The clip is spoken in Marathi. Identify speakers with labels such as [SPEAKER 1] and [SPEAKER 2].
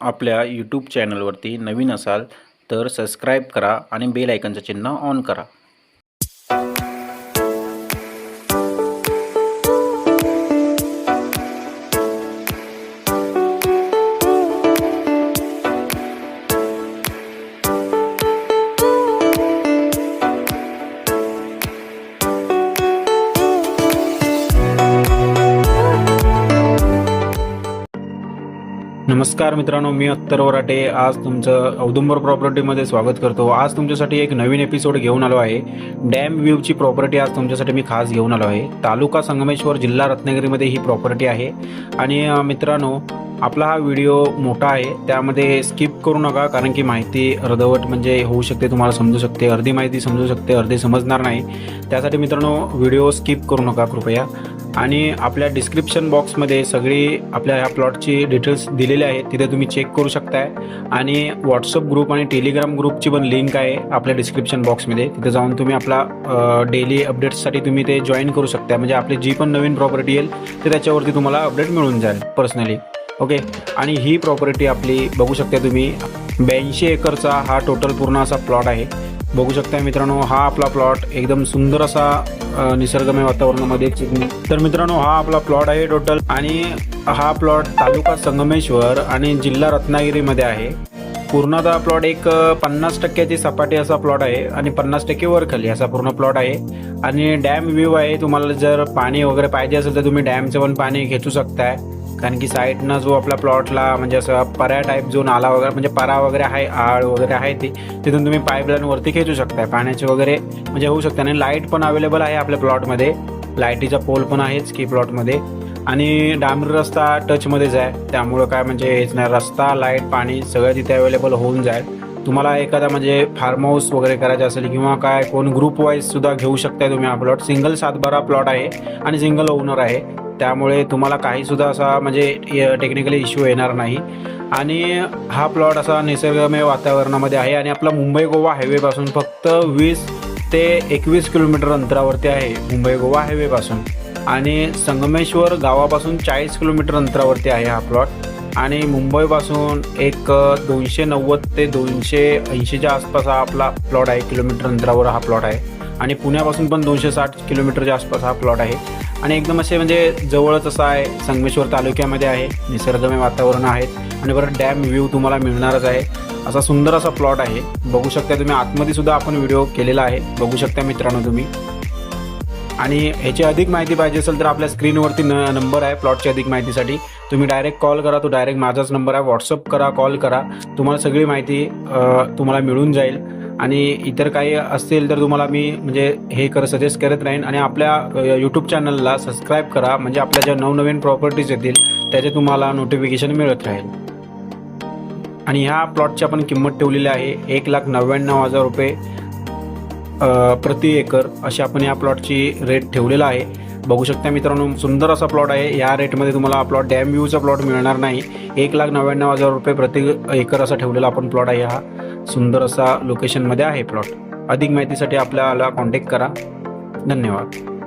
[SPEAKER 1] आपल्या यूट्यूब चॅनलवरती नवीन असाल तर सबस्क्राईब करा आणि बेल आयकनचं चिन्ह ऑन करा. नमस्कार मित्रांनो मी अत्तर वराटे आज तुमचं औदुंबर प्रॉपर्टीमध्ये स्वागत करतो. आज तुमच्यासाठी एक नवीन एपिसोड घेऊन आलो आहे. डॅम व्ह्यूची प्रॉपर्टी आज तुमच्यासाठी मी खास घेऊन आलो आहे. तालुका संगमेश्वर जिल्हा रत्नागिरीमध्ये ही प्रॉपर्टी आहे. आणि मित्रांनो आपला हा व्हिडिओ मोठा आहे त्यामध्ये स्किप करू नका कारण की माहिती अर्धवट म्हणजे होऊ शकते तुम्हाला समजू शकते अर्धी माहिती समजू शकते अर्धी समजणार नाही. त्यासाठी मित्रांनो व्हिडिओ स्किप करू नका कृपया. आणि आपल्या डिस्क्रिप्शन बॉक्समध्ये सगळी आपल्या ह्या प्लॉटची डिटेल्स दिलेले आहेत तिथे तुम्ही चेक करू शकताय. आणि व्हॉट्सअप ग्रुप आणि टेलिग्राम ग्रुपची पण लिंक आहे आपल्या डिस्क्रिप्शन बॉक्समध्ये तिथे जाऊन तुम्ही आपला डेली अपडेट्ससाठी तुम्ही ते जॉईन करू शकता म्हणजे आपली जी पण नवीन प्रॉपर्टी येईल ते त्याच्यावरती तुम्हाला अपडेट मिळून जाईल पर्सनली ओके? आणि ही प्रॉपर्टी आपली बघू शकता तुम्ही ब्याऐंशी एकरचा हा टोटल पूर्ण असा प्लॉट आहे. बघू शकता मित्रांनो हा आपला प्लॉट एकदम सुंदर असा निसर्गमय वातावरणामध्ये तर मित्रांनो हा आपला प्लॉट आहे टोटल आणि हा प्लॉट तालुका संगमेश्वर आणि जिल्हा रत्नागिरीमध्ये आहे. पूर्णतः प्लॉट एक पन्नास टक्क्याची सपाटी असा प्लॉट आहे आणि पन्नास टक्के वर खाली असा पूर्ण प्लॉट आहे. आणि डॅम व्ह्यू आहे तुम्हाला जर पाणी वगैरे पाहिजे असेल तर तुम्ही डॅमचं पण पाणी खेचू शकताय. कारण की साईडनं जो आपला प्लॉटला म्हणजे असं पऱ्या टाईप जो नाला वगैरे म्हणजे परा वगैरे आहे आळ वगैरे आहे ती तिथून तुम्ही पाईपलाईनवरती खेचू शकताय. पाण्याचे वगैरे म्हणजे होऊ शकते. आणि लाइट पण अवेलेबल आहे आपल्या प्लॉटमध्ये लाईटीचा पोल पण आहेच की प्लॉटमध्ये आणि डांबरी रस्ता टचमध्येच आहे. त्यामुळं काय म्हणजे हेच नाही. रस्ता लाइट पाणी सगळं तिथे अवेलेबल होऊन जाईल. तुम्हाला एखादा म्हणजे फार्म हाऊस वगैरे करायचं असेल किंवा काय कोण ग्रुप वाईज सुद्धा घेऊ शकताय तुम्ही हा प्लॉट सिंगल सातबारा प्लॉट आहे आणि सिंगल ओनर आहे. त्यामुळे तुम्हाला काही सुद्धा असा म्हणजे टेक्निकली इश्यू येणार नाही. आणि हा प्लॉट असा निसर्गमय वातावरणामध्ये आहे आणि आपला मुंबई गोवा हायवेपासून फक्त वीस ते एकवीस किलोमीटर अंतरावरती आहे मुंबई गोवा हायवेपासून आणि संगमेश्वर गावापासून चाळीस किलोमीटर अंतरावरती आहे हा प्लॉट आणि मुंबईपासून एक दोनशे नव्वद ते दोनशे ऐंशीच्या आसपास हा आपला प्लॉट आहे किलोमीटर अंतरावर हा प्लॉट आहे. आणि पुण्यापासून पण दोनशे साठ किलोमीटरच्या आसपास हा प्लॉट आहे. आणि एकदम असे म्हणजे जवळच असं आहे संगमेश्वर तालुक्यामध्ये आहे निसर्गमय वातावरण आहे आणि बरं डॅम व्ह्यू तुम्हाला मिळणारच आहे. असा सुंदर असा प्लॉट आहे. बघू शकता तुम्ही आतमध्ये सुद्धा आपण व्हिडिओ केलेला आहे. बघू शकता मित्रांनो तुम्ही. आणि ह्याची अधिक माहिती पाहिजे असेल तर आपल्या स्क्रीनवरती न नंबर आहे प्लॉटची अधिक माहितीसाठी. तुम्ही डायरेक्ट कॉल करा तो डायरेक्ट माझाच नंबर आहे. व्हॉट्सअप करा कॉल करा. तुम्हाला सगळी माहिती तुम्हाला मिळून जाईल. आणि इतर काही असतील तर तुम्हाला मी म्हणजे हे कर सजेस्ट करत राहीन. आणि आपल्या यूट्यूब चॅनलला सबस्क्राईब करा. म्हणजे आपल्या ज्या नवनवीन प्रॉपर्टीज येतील त्याचे तुम्हाला नोटिफिकेशन मिळत राहील. आणि ह्या प्लॉटची आपण किंमत ठेवलेली आहे एक लाख नव्याण्णव हजार रुपये. प्रति एकर अशी आपण या प्लॉटची रेट ठेवलेला आहे. बघू शकता मित्रांनो सुंदर असा प्लॉट आहे. या रेटमध्ये तुम्हाला प्लॉट डॅम व्ह्यूचा प्लॉट मिळणार नाही. एक लाख नव्याण्णव हजार रुपये प्रति एकर असा ठेवलेला आपण प्लॉट आहे हा. सुंदर असा लोकेशनमध्ये आहे प्लॉट अधिक माहितीसाठी आपल्याला कॉन्टॅक्ट करा. धन्यवाद.